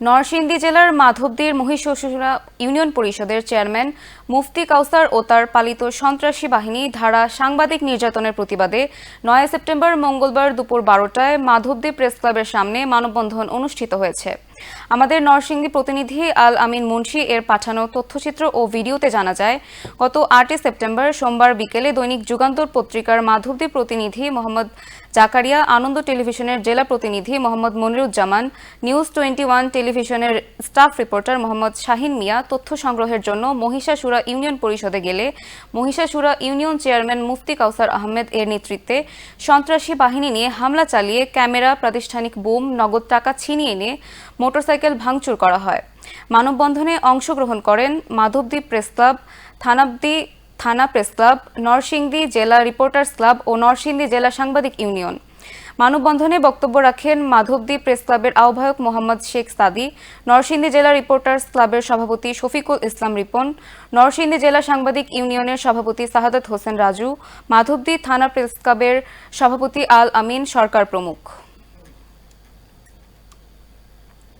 নরসিংদী জেলার মাধবদীর মহিষশুরা ইউনিয়ন পরিষদের চেয়ারম্যান মুফতি কাউসার ও তার পালিত সন্ত্রাসী বাহিনী ধারা সাংবাদিক নির্যাতনের প্রতিবাদে নয় সেপ্টেম্বর মঙ্গলবার দুপুর বারোটায় মাধবদী প্রেস ক্লাবের সামনে মানববন্ধন অনুষ্ঠিত হয়েছে। আমাদের নরসিংদী প্রতিনিধি আল আমিন মুন্সি এর পাঠানো তথ্যচিত্র ও ভিডিওতে জানা যায়, গত আটই সেপ্টেম্বর সোমবার বিকেলে দৈনিক যুগান্তর পত্রিকার মাধবদী প্রতিনিধি মোহাম্মদ জাকারিয়া, আনন্দ টেলিভিশনের জেলা প্রতিনিধি Mohammad Moniruzzaman, news twenty one টেলিভিশনের স্টাফ রিপোর্টার মোহাম্মদ শাহিন মিয়া তথ্য সংগ্রহের জন্য মহিষাসুরা ইউনিয়ন পরিষদে গেলে মহিষাসুরা ইউনিয়ন চেয়ারম্যান মুফতি কাউসার আহমেদ এর নেতৃত্বে সন্ত্রাসী বাহিনী নিয়ে হামলা চালিয়ে ক্যামেরা, প্রাতিষ্ঠানিক বোম, নগদ টাকা ছিনিয়ে নিয়ে মোটরসাইকেল ভাঙচুর করা হয়। মানববন্ধনে অংশগ্রহণ করেন মাধবদ্বীপ প্রেস ক্লাব, থানাবদি, থানা প্রেস ক্লাব, নরসিংদী জেলা রিপোর্টার্স ক্লাব ও নরসিংদী জেলা সাংবাদিক ইউনিয়ন। মানববন্ধনে বক্তব্য রাখেন মাধবদ্বীপ প্রেস ক্লাবের আহ্বায়ক মোহাম্মদ শেখ সাদি, নরসিংদী জেলা রিপোর্টার্স ক্লাবের সভাপতি শফিকুল ইসলাম রিপন, নরসিংদী জেলা সাংবাদিক ইউনিয়নের সভাপতি সাহাদত হোসেন রাজু, মাধবদী থানা প্রেস ক্লাবের সভাপতি আল আমিন সরকার প্রমুখ।